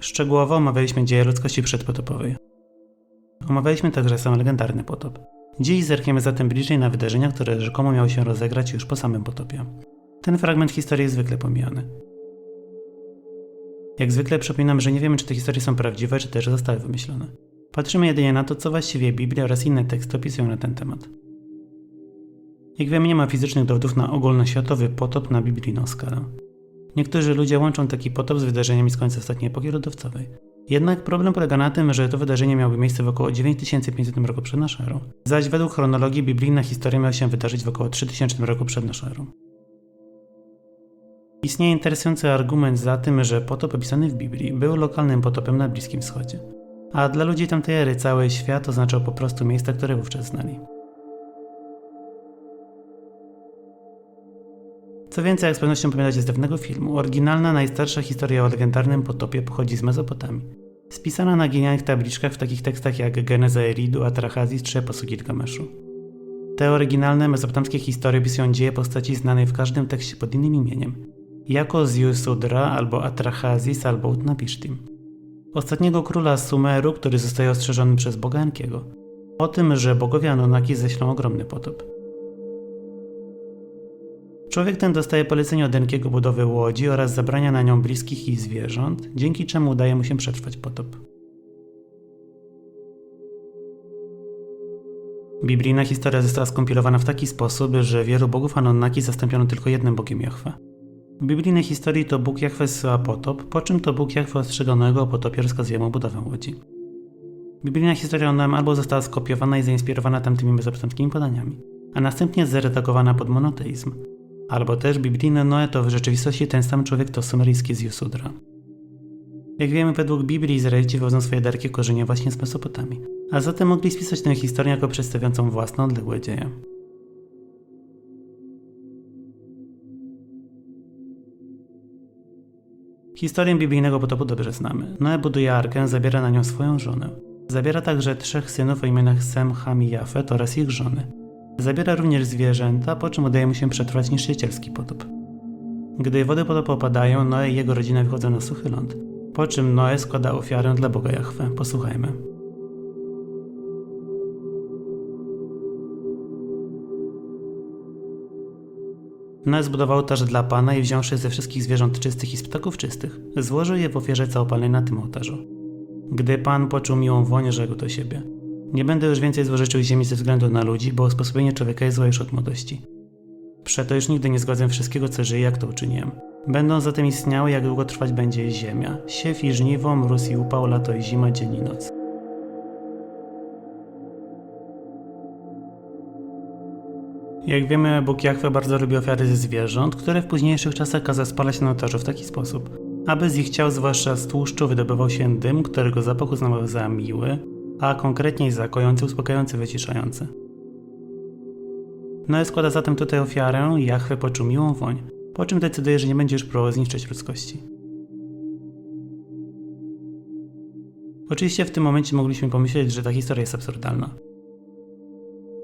Szczegółowo omawialiśmy dzieje ludzkości przedpotopowej. Omawialiśmy także sam legendarny potop. Dziś zerkniemy zatem bliżej na wydarzenia, które rzekomo miały się rozegrać już po samym potopie. Ten fragment historii jest zwykle pomijany. Jak zwykle przypominam, że nie wiemy, czy te historie są prawdziwe, czy też zostały wymyślone. Patrzymy jedynie na to, co właściwie Biblia oraz inne teksty opisują na ten temat. Jak wiemy, nie ma fizycznych dowodów na ogólnoświatowy potop na biblijną skalę. Niektórzy ludzie łączą taki potop z wydarzeniami z końca ostatniej epoki lodowcowej. Jednak problem polega na tym, że to wydarzenie miało miejsce w około 9500 roku przed naszą erą, zaś według chronologii biblijna historia miała się wydarzyć w około 3000 roku przed naszą erą. Istnieje interesujący argument za tym, że potop opisany w Biblii był lokalnym potopem na Bliskim Wschodzie. A dla ludzi tamtej ery cały świat oznaczał po prostu miejsca, które wówczas znali. Co więcej, jak z pewnością pamiętacie z dawnego filmu, oryginalna, najstarsza historia o legendarnym potopie pochodzi z Mezopotamii. Spisana na genialnych tabliczkach w takich tekstach jak Geneza Eridu, Atrahazis czy Eposu Gilgameszu. Te oryginalne mezopotamskie historie opisują dzieje postaci znanej w każdym tekście pod innym imieniem, jako Ziusudra albo Atrahazis albo Utnapishtim. Ostatniego króla Sumeru, który zostaje ostrzeżony przez boga Enkiego. O tym, że bogowie Anunnaki ześlą ogromny potop. Człowiek ten dostaje polecenie od Enkiego budowy łodzi oraz zabrania na nią bliskich i zwierząt, dzięki czemu udaje mu się przetrwać potop. Biblijna historia została skompilowana w taki sposób, że wielu bogów Anunnaki zastąpiono tylko jednym bogiem Jahwe. W biblijnej historii to Bóg Jahwe zsyła potop, po czym to Bóg Jahwe ostrzeganego o potopie rozkazuje mu budowę łodzi. Biblijna historia Noem albo została skopiowana i zainspirowana tamtymi mezopotamskimi podaniami, a następnie zredagowana pod monoteizm, albo też biblijny Noe to w rzeczywistości ten sam człowiek to sumeryjski z Jusudra. Jak wiemy, według Biblii Izraelici wywodzą swoje dalekie korzenie właśnie z Mesopotamii, a zatem mogli spisać tę historię jako przedstawiającą własne odległe dzieje. Historię biblijnego potopu dobrze znamy. Noe buduje arkę, zabiera na nią swoją żonę. Zabiera także trzech synów o imionach Sem, Ham i Jafet oraz ich żony. Zabiera również zwierzęta, po czym udaje mu się przetrwać niszczycielski potop. Gdy wody potopu opadają, Noe i jego rodzina wychodzą na suchy ląd, po czym Noe składa ofiarę dla Boga Jahwe. Posłuchajmy. Noe zbudował ołtarz dla Pana i wziąwszy ze wszystkich zwierząt czystych i z ptaków czystych, złożył je w ofierze całopalnej na tym ołtarzu. Gdy Pan poczuł miłą woń, rzekł do siebie. Nie będę już więcej złożyczył ziemi ze względu na ludzi, bo usposobienie człowieka jest złe już od młodości. Przeto już nigdy nie zgodzę wszystkiego, co żyje, jak to uczyniłem. Będą zatem istniały, jak długo trwać będzie ziemia. Siew i żniwo, mróz i upał, lato i zima, dzień i noc. Jak wiemy, Bóg Jahwe bardzo lubi ofiary ze zwierząt, które w późniejszych czasach kazał spalać na ołtarzu w taki sposób, aby z ich ciał, zwłaszcza z tłuszczu, wydobywał się dym, którego zapach uznawał za miły, a konkretniej za kojący, uspokajający, wyciszający. Noe składa zatem tutaj ofiarę i Jahwe poczuł miłą woń, po czym decyduje, że nie będzie już próbował zniszczyć ludzkości. Oczywiście w tym momencie mogliśmy pomyśleć, że ta historia jest absurdalna.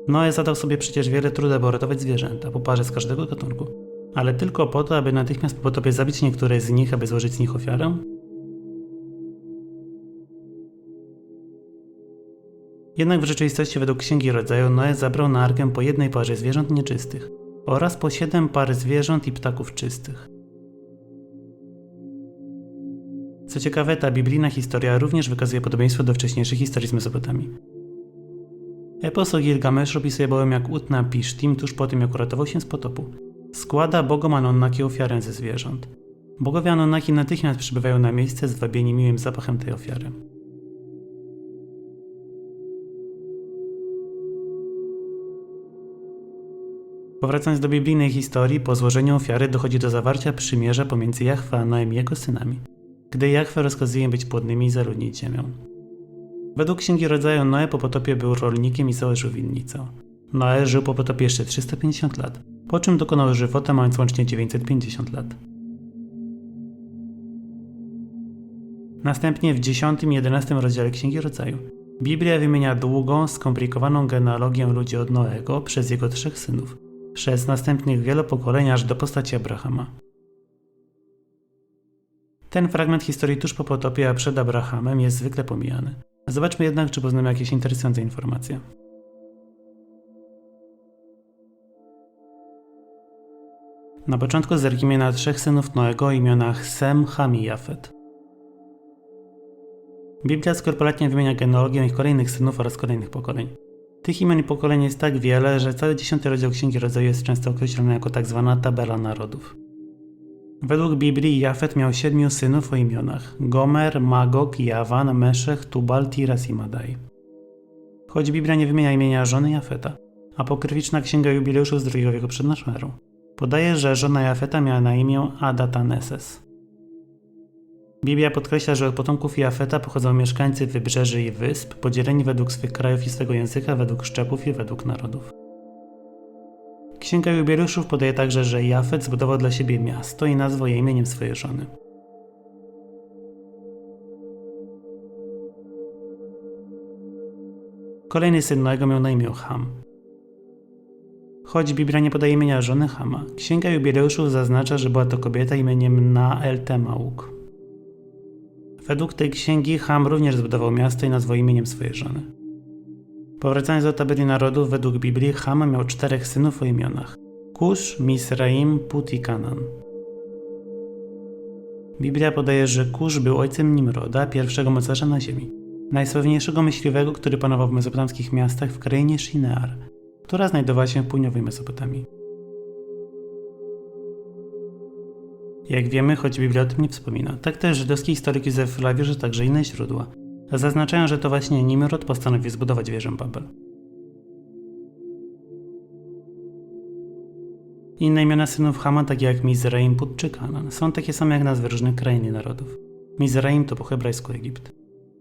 Noe zadał sobie przecież wiele trudu, aby uratować zwierzęta, po parze z każdego gatunku, ale tylko po to, aby natychmiast po potopie zabić niektóre z nich, aby złożyć z nich ofiarę? Jednak w rzeczywistości według Księgi Rodzaju Noe zabrał na arkę po jednej parze zwierząt nieczystych oraz po siedem par zwierząt i ptaków czystych. Co ciekawe, ta biblijna historia również wykazuje podobieństwo do wcześniejszych historii z Mesopotamii. Epos o Gilgamesz opisuje bowiem jak Utna Pishtim tuż po tym jak uratował się z potopu. Składa bogom Anunnaki ofiarę ze zwierząt. Bogowie Anunnaki natychmiast przybywają na miejsce zwabieni miłym zapachem tej ofiary. Powracając do biblijnej historii, po złożeniu ofiary dochodzi do zawarcia przymierza pomiędzy Jahwe a Noem i jego synami, gdy Jahwe rozkazuje być płodnymi i zaludnić ziemią. Według Księgi Rodzaju Noe po potopie był rolnikiem i założył winnicę. Noe żył po potopie jeszcze 350 lat, po czym dokonał żywota mając łącznie 950 lat. Następnie w 10 i 11 rozdziale Księgi Rodzaju Biblia wymienia długą, skomplikowaną genealogię ludzi od Noego przez jego trzech synów, przez następnych wiele pokoleń aż do postaci Abrahama. Ten fragment historii tuż po potopie, a przed Abrahamem jest zwykle pomijany. Zobaczmy jednak, czy poznamy jakieś interesujące informacje. Na początku zerknijmy na trzech synów Noego o imionach Sem, Ham i Jafet. Biblia skrupulatnie wymienia genealogię ich kolejnych synów oraz kolejnych pokoleń. Tych imion i pokoleń jest tak wiele, że cały dziesiąty rozdział Księgi Rodzaju jest często określony jako tak zwana tabela narodów. Według Biblii Jafet miał siedmiu synów o imionach Gomer, Magog, Jawan, Meszech, Tubal, Tiras i Madai. Choć Biblia nie wymienia imienia żony Jafeta, apokryficzna księga jubileuszów z drugiego wieku przed naszą erą podaje, że żona Jafeta miała na imię Adataneses. Biblia podkreśla, że od potomków Jafeta pochodzą mieszkańcy wybrzeży i wysp, podzieleni według swych krajów i swego języka, według szczepów i według narodów. Księga Jubileuszów podaje także, że Jafet zbudował dla siebie miasto i nazwał je imieniem swojej żony. Kolejny syn Noego miał na imię Ham. Choć Biblia nie podaje imienia żony Hama, Księga Jubileuszów zaznacza, że była to kobieta imieniem Nael-Temauk. Według tej księgi Ham również zbudował miasto i nazwał imieniem swojej żony. Powracając do tabeli narodów, według Biblii Ham miał czterech synów o imionach Kusz, Misraim, Put i Kanan. Biblia podaje, że Kusz był ojcem Nimroda, pierwszego mocarza na ziemi, najsławniejszego myśliwego, który panował w mezopotamskich miastach w krainie Shinear, która znajdowała się w południowej Mesopotamii. Jak wiemy, choć Biblia o tym nie wspomina, tak też żydowski historyk Józef a także inne źródła zaznaczają, że to właśnie Nimrod postanowił zbudować wieżę Babel. Inne imiona synów Hama, takie jak Mizraim, Put czy Kanan, są takie same jak nazwy różnych krain i narodów. Mizraim to po hebrajsku Egipt.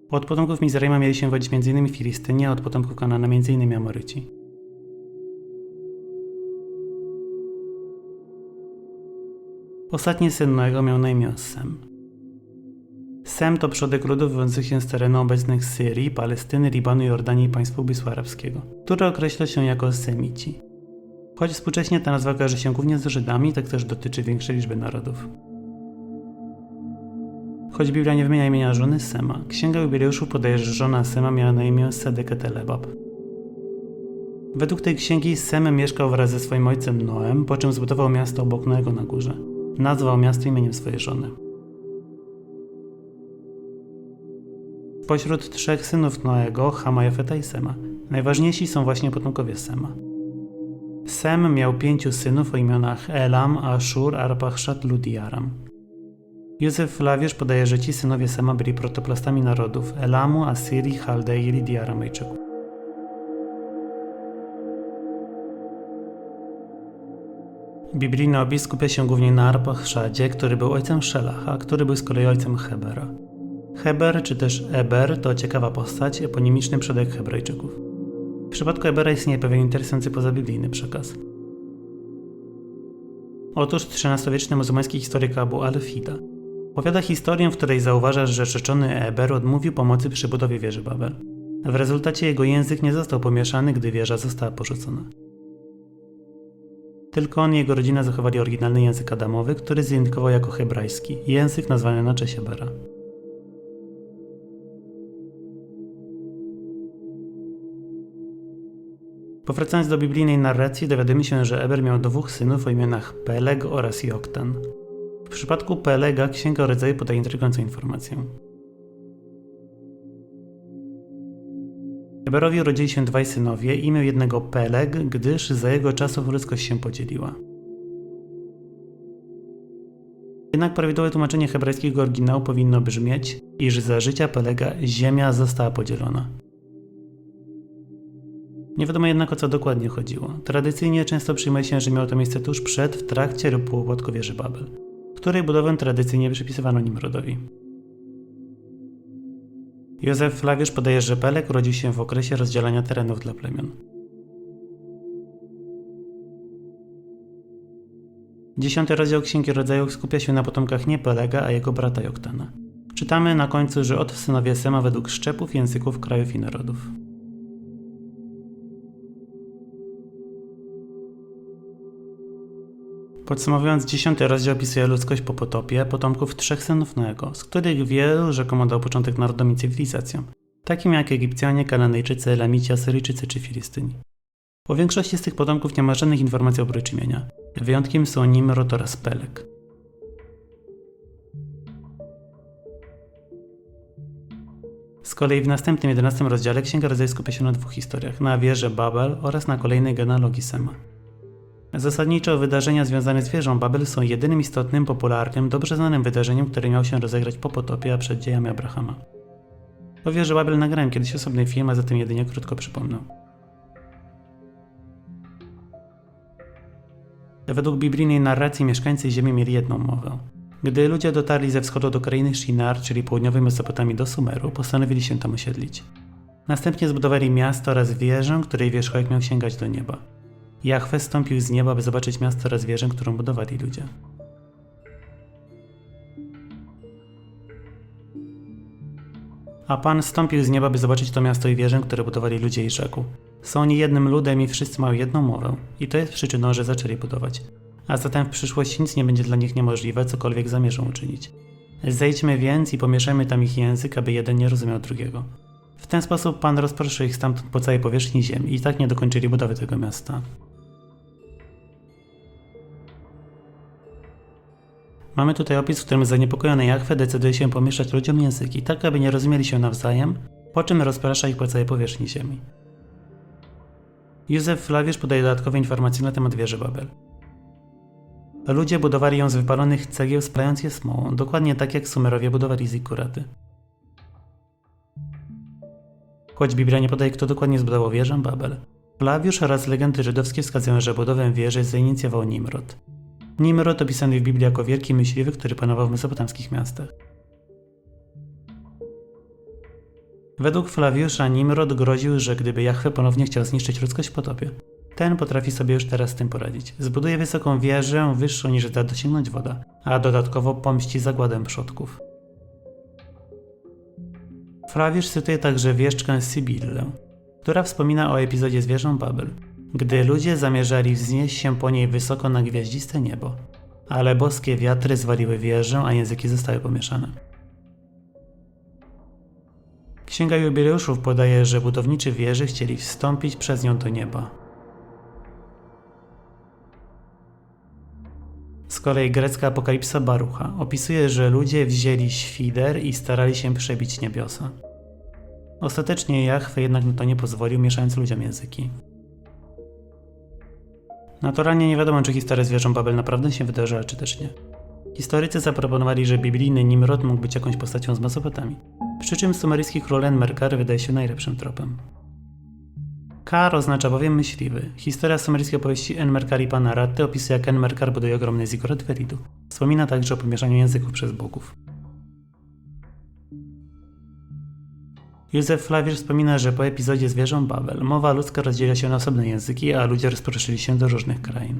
Od potomków Mizraima mieli się wodzić m.in. Filistyni, a od potomków Kanana m.in. Amoryci. Ostatni syn Noego miał na imię Sem. Sem to przodek ludów wywodzących się z terenu obecnych Syrii, Palestyny, Libanu, Jordanii i państw Półwyspu Arabskiego, które określa się jako Semici. Choć współcześnie ta nazwa kojarzy się głównie z Żydami, tak też dotyczy większej liczby narodów. Choć Biblia nie wymienia imienia żony Sema, Księga Jubileuszów podaje, że żona Sema miała na imię Sedeketelebab. Według tej księgi Sem mieszkał wraz ze swoim ojcem Noem, po czym zbudował miasto obok Noego na górze. Nazwał miasto imieniem swojej żony. Pośród trzech synów Noego, Hama, Jafeta i Sema, najważniejsi są właśnie potomkowie Sema. Sem miał pięciu synów o imionach Elam, Ashur, Arpachszad, Lud i Aram. Józef Flawiusz podaje, że ci synowie Sema byli protoplastami narodów Elamu, Asyrii, Chaldei, i Aramejczyków. Biblijny opis skupia się głównie na Arpachszadzie, który był ojcem Szelacha, który był z kolei ojcem Hebera. Heber, czy też Eber, to ciekawa postać, eponimiczny przodek Hebrajczyków. W przypadku Ebera istnieje pewien interesujący pozabiblijny przekaz. Otóż XIII-wieczny muzułmański historyk Abu al-Fida opowiada historię, w której zauważa, że rzeczony Eber odmówił pomocy przy budowie wieży Babel. W rezultacie jego język nie został pomieszany, gdy wieża została porzucona. Tylko on i jego rodzina zachowali oryginalny język adamowy, który zidentyfikował jako hebrajski, język nazwany na cześć Ebera. Powracając do biblijnej narracji, dowiadujemy się, że Eber miał dwóch synów o imionach Peleg oraz Joktan. W przypadku Pelega Księga Rodzaju podaje intrygującą informację. Eberowi urodzili się dwaj synowie, imię jednego Peleg, gdyż za jego czasów ludzkość się podzieliła. Jednak prawidłowe tłumaczenie hebrajskiego oryginału powinno brzmieć, iż za życia Pelega ziemia została podzielona. Nie wiadomo jednak o co dokładnie chodziło. Tradycyjnie często przyjmuje się, że miało to miejsce tuż przed, w trakcie lub po wieży Babel, której budowę tradycyjnie przypisywano Nimrodowi. Józef Flawiusz podaje, że Pelek urodził się w okresie rozdzielania terenów dla plemion. Dziesiąty rozdział Księgi Rodzaju skupia się na potomkach nie Pelega, a jego brata Joktana. Czytamy na końcu, że od synowie Sema według szczepów, języków, krajów i narodów. Podsumowując, dziesiąty rozdział opisuje ludzkość po potopie, potomków trzech synów Noego, z których wielu rzekomo dał początek narodom i cywilizacjom, takim jak Egipcjanie, Kananejczycy, Elamici, Asyryjczycy czy Filistyni. Po większości z tych potomków nie ma żadnych informacji oprócz imienia. Wyjątkiem są Nimrod oraz Pelek. Z kolei w następnym 11 rozdziale Księga Rodzaju skupia się na dwóch historiach, na wieży Babel oraz na kolejnej genealogii Sema. Zasadniczo wydarzenia związane z wieżą Babel są jedynym istotnym, popularnym, dobrze znanym wydarzeniem, które miało się rozegrać po potopie, a przed dziejami Abrahama. O wieży Babel nagrałem kiedyś osobny film, a zatem jedynie krótko przypomnę. Według biblijnej narracji mieszkańcy Ziemi mieli jedną mowę. Gdy ludzie dotarli ze wschodu do krainy Shinar, czyli południowej Mesopotamii do Sumeru, postanowili się tam osiedlić. Następnie zbudowali miasto oraz wieżę, której wierzchołek miał sięgać do nieba. Jahwe stąpił z nieba, by zobaczyć miasto oraz wieżę, którą budowali ludzie. A Pan stąpił z nieba, by zobaczyć to miasto i wieżę, które budowali ludzie i rzekł. Są oni jednym ludem i wszyscy mają jedną mowę. I to jest przyczyną, że zaczęli budować. A zatem w przyszłości nic nie będzie dla nich niemożliwe, cokolwiek zamierzą uczynić. Zejdźmy więc i pomieszajmy tam ich język, aby jeden nie rozumiał drugiego. W ten sposób Pan rozproszył ich stamtąd po całej powierzchni ziemi i tak nie dokończyli budowy tego miasta. Mamy tutaj opis, w którym zaniepokojony Jachwę decyduje się pomieszać ludziom języki, tak aby nie rozumieli się nawzajem, po czym rozprasza ich po całej powierzchni ziemi. Józef Flawiusz podaje dodatkowe informacje na temat wieży Babel. Ludzie budowali ją z wypalonych cegieł, spalając je smołą, dokładnie tak jak Sumerowie budowali zikuraty. Choć Biblia nie podaje, kto dokładnie zbudował wieżę Babel. Flawiusz oraz legendy żydowskie wskazują, że budowę wieży zainicjował Nimrod. Nimrod opisany w Biblii jako wielki myśliwy, który panował w mesopotamskich miastach. Według Flawiusza Nimrod groził, że gdyby Jahwe ponownie chciał zniszczyć ludzkość w potopie, ten potrafi sobie już teraz z tym poradzić. Zbuduje wysoką wieżę, wyższą niż da dosięgnąć woda, a dodatkowo pomści zagładę przodków. Flawiusz cytuje także wieszczkę Sybillę, która wspomina o epizodzie z wieżą Babel, gdy ludzie zamierzali wznieść się po niej wysoko na gwiaździste niebo, ale boskie wiatry zwaliły wieżę, a języki zostały pomieszane. Księga Jubileuszów podaje, że budowniczy wieży chcieli wstąpić przez nią do nieba. Z kolei grecka apokalipsa Barucha opisuje, że ludzie wzięli świder i starali się przebić niebiosa. Ostatecznie Jahwe jednak na to nie pozwolił, mieszając ludziom języki. Naturalnie nie wiadomo, czy historia z wieżą Babel naprawdę się wydarzyła, czy też nie. Historycy zaproponowali, że biblijny Nimrod mógł być jakąś postacią z Mesopotamii, przy czym sumeryjski król Enmerkar wydaje się najlepszym tropem. Kar oznacza bowiem myśliwy. Historia sumeryjskiej opowieści Enmerkar Pana Ratty opisuje, jak Enmerkar buduje ogromny zigurat Veridu. Wspomina także o pomieszaniu języków przez bogów. Józef Flawiusz wspomina, że po epizodzie z wieżą Babel mowa ludzka rozdziela się na osobne języki, a ludzie rozproszyli się do różnych krain.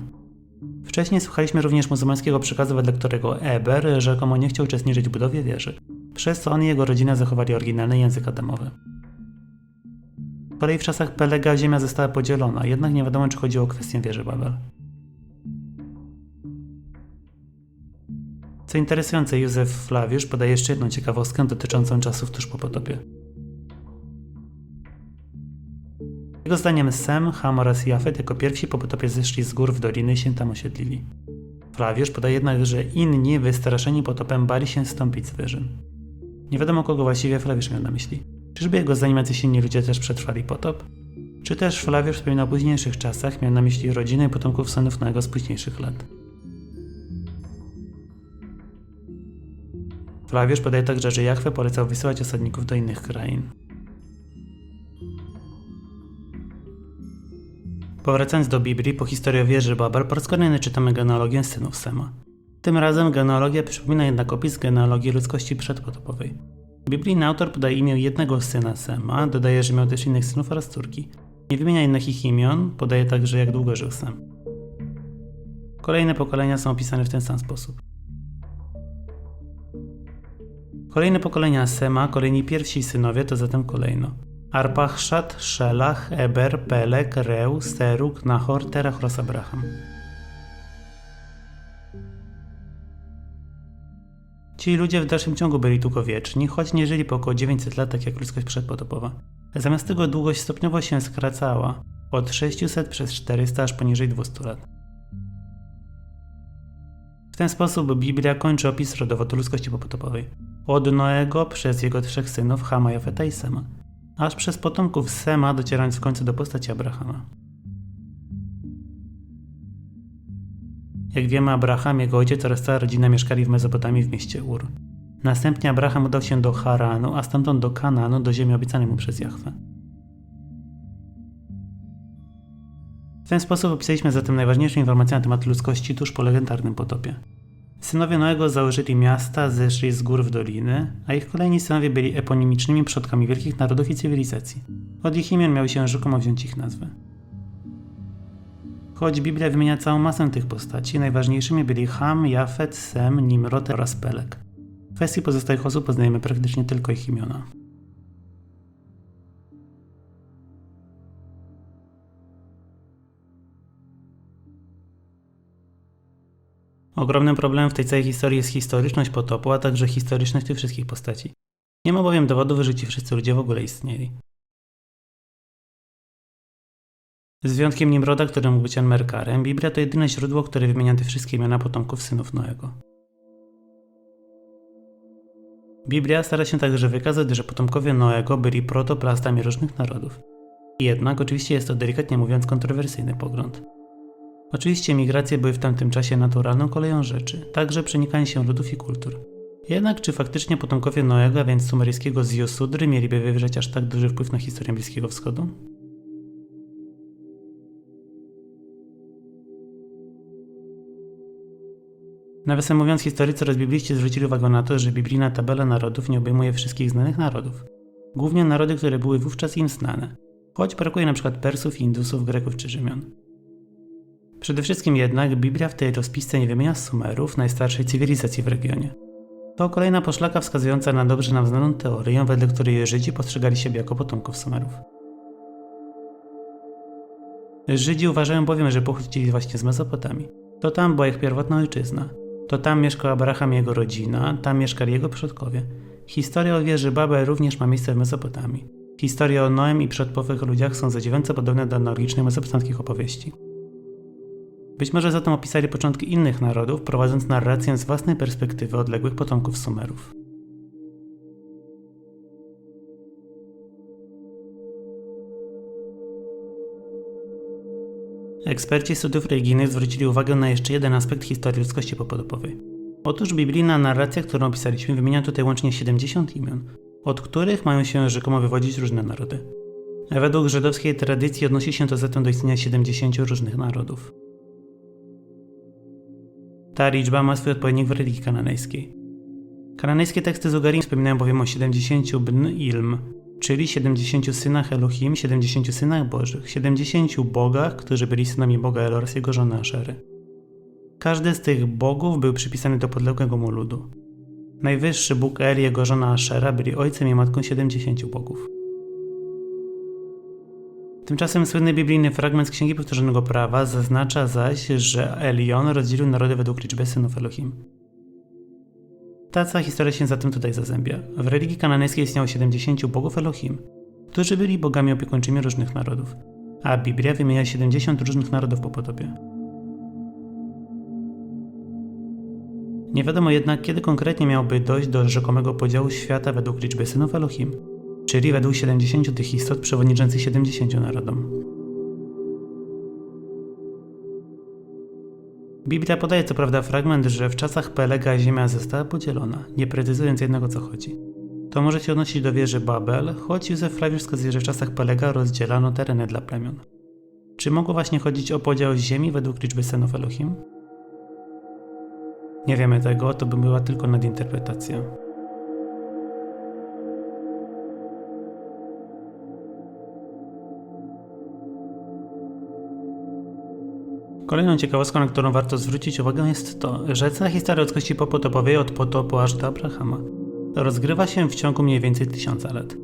Wcześniej słuchaliśmy również muzułmańskiego przekazu, wedle którego Eber rzekomo nie chciał uczestniczyć w budowie wieży, przez co on i jego rodzina zachowali oryginalny język adamowy. Z kolei w czasach Pelega ziemia została podzielona, jednak nie wiadomo, czy chodziło o kwestię wieży Babel. Co interesujące, Józef Flawiusz podaje jeszcze jedną ciekawostkę dotyczącą czasów tuż po potopie. Jego zdaniem Sem, Ham oraz Jafet jako pierwsi po potopie zeszli z gór w doliny i się tam osiedlili. Flawiusz podaje jednak, że inni, wystraszeni potopem, bali się stąpić z wyżyn. Nie wiadomo, kogo właściwie Flawiusz miał na myśli. Czyżby jego zdaniem jacyś inni ludzie też przetrwali potop? Czy też Flawiusz wspomina o późniejszych czasach, miał na myśli rodzinę i potomków synów Noego z późniejszych lat? Flawiusz podaje także, że Jachwę polecał wysyłać osadników do innych krain. Powracając do Biblii, po historii wieży Babel po raz kolejny czytamy genealogię synów Sema. Tym razem genealogia przypomina jednak opis genealogii ludzkości przedpotopowej. Biblijny autor podaje imię jednego syna Sema, dodaje, że miał też innych synów oraz córki. Nie wymienia innych ich imion, podaje także jak długo żył Sem. Kolejne pokolenia są opisane w ten sam sposób. Kolejne pokolenia Sema, kolejni pierwsi synowie to zatem kolejno. Arpachszad, Szelach, Eber, Pelek, Reu, Seruk, Nahor, Terach oraz Abraham. Ci ludzie w dalszym ciągu byli długowieczni, choć nie żyli po około 900 lat, tak jak ludzkość przedpotopowa. Zamiast tego długość stopniowo się skracała, od 600 przez 400 aż poniżej 200 lat. W ten sposób Biblia kończy opis rodowodu ludzkości popotopowej. Od Noego przez jego trzech synów Hama, Jafeta i Sema, aż przez potomków Sema docierając w końcu do postaci Abrahama. Jak wiemy, Abraham, jego ojciec oraz cała rodzina mieszkali w Mezopotamii w mieście Ur. Następnie Abraham udał się do Haranu, a stamtąd do Kananu, do ziemi obiecanej mu przez Jahwe. W ten sposób opisaliśmy zatem najważniejsze informacje na temat ludzkości tuż po legendarnym potopie. Synowie Noego założyli miasta, zeszli z gór w doliny, a ich kolejni synowie byli eponimicznymi przodkami wielkich narodów i cywilizacji. Od ich imion miały się rzekomo wziąć ich nazwy. Choć Biblia wymienia całą masę tych postaci, najważniejszymi byli Ham, Jafet, Sem, Nimrod oraz Pelek. W kwestii pozostałych osób poznajemy praktycznie tylko ich imiona. Ogromnym problemem w tej całej historii jest historyczność potopu, a także historyczność tych wszystkich postaci. Nie ma bowiem dowodów, że ci wszyscy ludzie w ogóle istnieli. Z wyjątkiem Nimroda, który mógł być Anmerkarem, Biblia to jedyne źródło, które wymienia te wszystkie imiona potomków synów Noego. Biblia stara się także wykazać, że potomkowie Noego byli protoplastami różnych narodów. Jednak oczywiście jest to delikatnie mówiąc kontrowersyjny pogląd. Oczywiście migracje były w tamtym czasie naturalną koleją rzeczy, także przenikanie się ludów i kultur. Jednak czy faktycznie potomkowie Noego, więc sumeryjskiego Ziosudry, mieliby wywrzeć aż tak duży wpływ na historię Bliskiego Wschodu? Nawiasem mówiąc, historycy oraz bibliści zwrócili uwagę na to, że biblijna tabela narodów nie obejmuje wszystkich znanych narodów. Głównie narody, które były wówczas im znane, choć brakuje np. Persów, Indusów, Greków czy Rzymian. Przede wszystkim jednak Biblia w tej rozpisce nie wymienia Sumerów, najstarszej cywilizacji w regionie. To kolejna poszlaka wskazująca na dobrze nam znaną teorię, wedle której Żydzi postrzegali siebie jako potomków Sumerów. Żydzi uważają bowiem, że pochodzili właśnie z Mezopotamii. To tam była ich pierwotna ojczyzna. To tam mieszkał Abraham i jego rodzina, tam mieszkali jego przodkowie. Historia o wieży Babel również ma miejsce w Mezopotamii. Historie o Noem i przedpowych ludziach są zadziwiająco podobne do analogicznych mezopotamskich opowieści. Być może zatem opisali początki innych narodów, prowadząc narrację z własnej perspektywy odległych potomków Sumerów. Eksperci studiów religijnych zwrócili uwagę na jeszcze jeden aspekt historii ludzkości popotopowej. Otóż biblijna narracja, którą opisaliśmy, wymienia tutaj łącznie 70 imion, od których mają się rzekomo wywodzić różne narody. Według żydowskiej tradycji odnosi się to zatem do istnienia 70 różnych narodów. Ta liczba ma swój odpowiednik w religii kananejskiej. Kananejskie teksty z Ugarim wspominają bowiem o 70 bn ilm, czyli 70 synach Elohim, 70 synach bożych, 70 bogach, którzy byli synami Boga El oraz jego żony Aszery. Każdy z tych bogów był przypisany do podległego mu ludu. Najwyższy Bóg El i jego żona Ashera byli ojcem i matką 70 bogów. Tymczasem słynny biblijny fragment z Księgi Powtórzonego Prawa zaznacza zaś, że Elion rozdzielił narody według liczby synów Elohim. Ta cała historia się zatem tutaj zazębia. W religii kananejskiej istniało 70 bogów Elohim, którzy byli bogami opiekuńczymi różnych narodów, a Biblia wymienia 70 różnych narodów po potopie. Nie wiadomo jednak, kiedy konkretnie miałby dojść do rzekomego podziału świata według liczby synów Elohim, czyli według 70 tych istot przewodniczących 70 narodom. Biblia podaje co prawda fragment, że w czasach Pelega ziemia została podzielona, nie precyzując jednego co chodzi. To może się odnosić do wieży Babel, choć Józef Flawiusz wskazuje, że w czasach Pelega rozdzielano tereny dla plemion. Czy mogło właśnie chodzić o podział ziemi według liczby synów Elohim? Nie wiemy tego, to by była tylko nadinterpretacja. Kolejną ciekawostką, na którą warto zwrócić uwagę jest to, że cała historia ludzkości popotopowej od potopu aż do Abrahama rozgrywa się w ciągu mniej więcej tysiąca lat.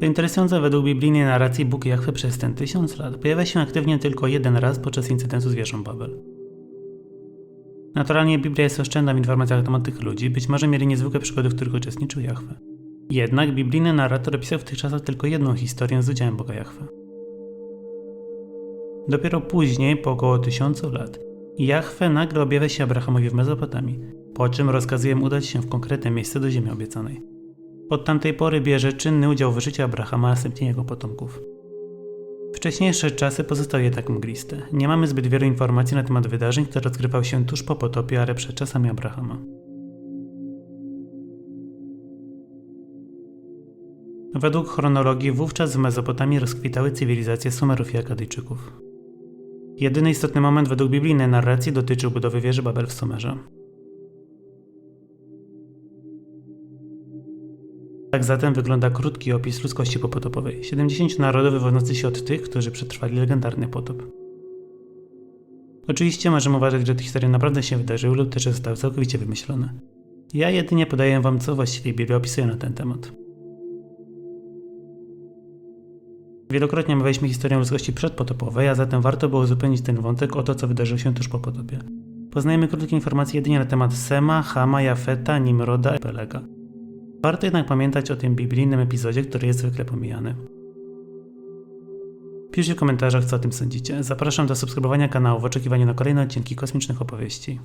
To interesujące, według biblijnej narracji Bóg Jachwy przez ten tysiąc lat pojawia się aktywnie tylko jeden raz podczas incydentu z wieżą Babel. Naturalnie Biblia jest oszczędna w informacjach na temat tych ludzi, być może mieli niezwykłe przygody, w których uczestniczył Jahwe. Jednak biblijny narrator opisał w tych czasach tylko jedną historię z udziałem Boga Jahwe. Dopiero później, po około tysiącu lat, Jahwe nagle objawia się Abrahamowi w Mezopotamii, po czym rozkazuje mu udać się w konkretne miejsce do ziemi obiecanej. Od tamtej pory bierze czynny udział w życiu Abrahama, a następnie jego potomków. Wcześniejsze czasy pozostały jednak mgliste. Nie mamy zbyt wielu informacji na temat wydarzeń, które rozgrywały się tuż po potopie, ale przed czasami Abrahama. Według chronologii wówczas w Mezopotamii rozkwitały cywilizacje Sumerów i Akadyjczyków. Jedyny istotny moment według biblijnej narracji dotyczył budowy wieży Babel w Sumerze. Tak zatem wygląda krótki opis ludzkości popotopowej. 70 narodów wywodzących się od tych, którzy przetrwali legendarny potop. Oczywiście możemy uważać, że te historie naprawdę się wydarzyły lub też zostały całkowicie wymyślone. Ja jedynie podaję wam, co właściwie Biblia opisuje na ten temat. Wielokrotnie omawialiśmy historię ludzkości przedpotopowej, a zatem warto było uzupełnić ten wątek o to, co wydarzyło się tuż po potopie. Poznajemy krótkie informacje jedynie na temat Sema, Hama, Jafeta, Nimroda i Pelega. Warto jednak pamiętać o tym biblijnym epizodzie, który jest zwykle pomijany. Piszcie w komentarzach, co o tym sądzicie. Zapraszam do subskrybowania kanału w oczekiwaniu na kolejne odcinki kosmicznych opowieści.